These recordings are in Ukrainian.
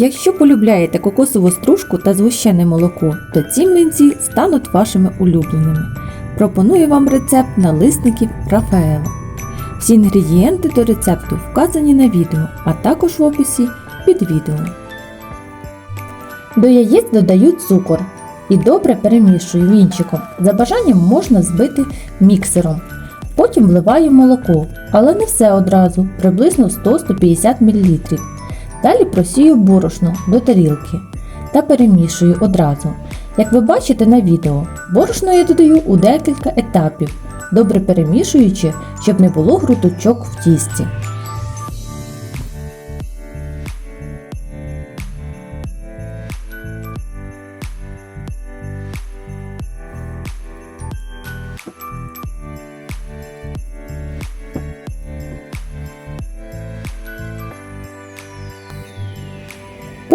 Якщо полюбляєте кокосову стружку та згущене молоко, то ці млинці стануть вашими улюбленими. Пропоную вам рецепт налисників Рафаела. Всі інгредієнти до рецепту вказані на відео, а також в описі під відео. До яєць додаю цукор і добре перемішую вінчиком. За бажанням можна збити міксером. Потім вливаю молоко, але не все одразу, приблизно 100-150 мл. Далі просію борошно до тарілки та перемішую одразу. Як ви бачите на відео, борошно я додаю у декілька етапів, добре перемішуючи, щоб не було грудочок в тісті.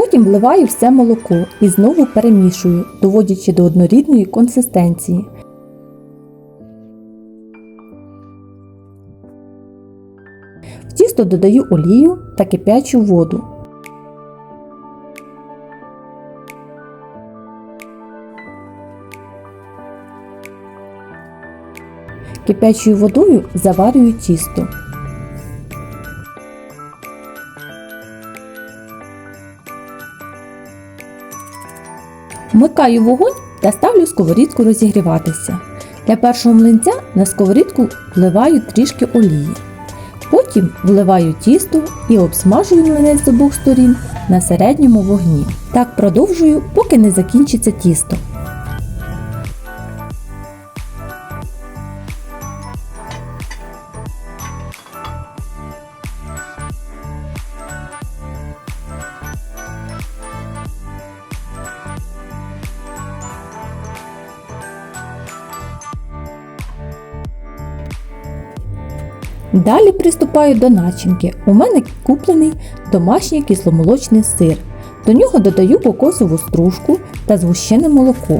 Потім вливаю все молоко і знову перемішую, доводячи до однорідної консистенції. В тісто додаю олію та кип'ячу воду. Кип'ячою водою заварюю тісто. Вмикаю вогонь та ставлю сковорідку розігріватися. Для першого млинця на сковорідку вливаю трішки олії. Потім вливаю тісто і обсмажую млинець з обох сторін на середньому вогні. Так продовжую, поки не закінчиться тісто. Далі приступаю до начинки. У мене куплений домашній кисломолочний сир. До нього додаю кокосову стружку та згущене молоко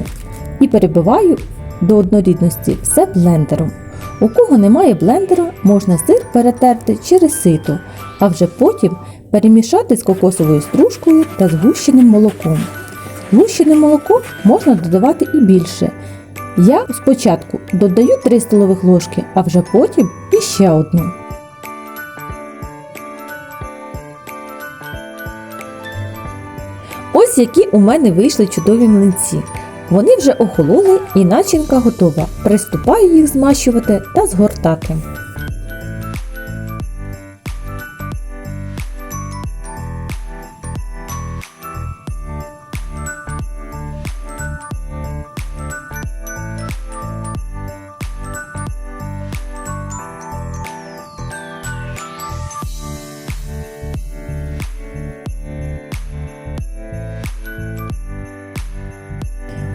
і перебиваю до однорідності все блендером. У кого немає блендера, можна сир перетерти через сито, а вже потім перемішати з кокосовою стружкою та згущеним молоком. Згущене молоко можна додавати і більше. Я спочатку додаю 3 столових ложки, а вже потім іще одну. Ось які у мене вийшли чудові млинці. Вони вже охололи і начинка готова. Приступаю їх змащувати та згортати.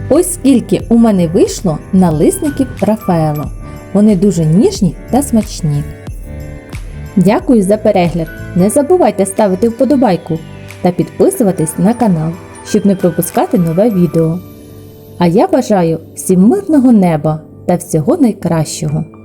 Ось скільки у мене вийшло налисників Рафаело. Вони дуже ніжні та смачні. Дякую за перегляд! Не забувайте ставити вподобайку та підписуватись на канал, щоб не пропускати нове відео. А я бажаю всім мирного неба та всього найкращого!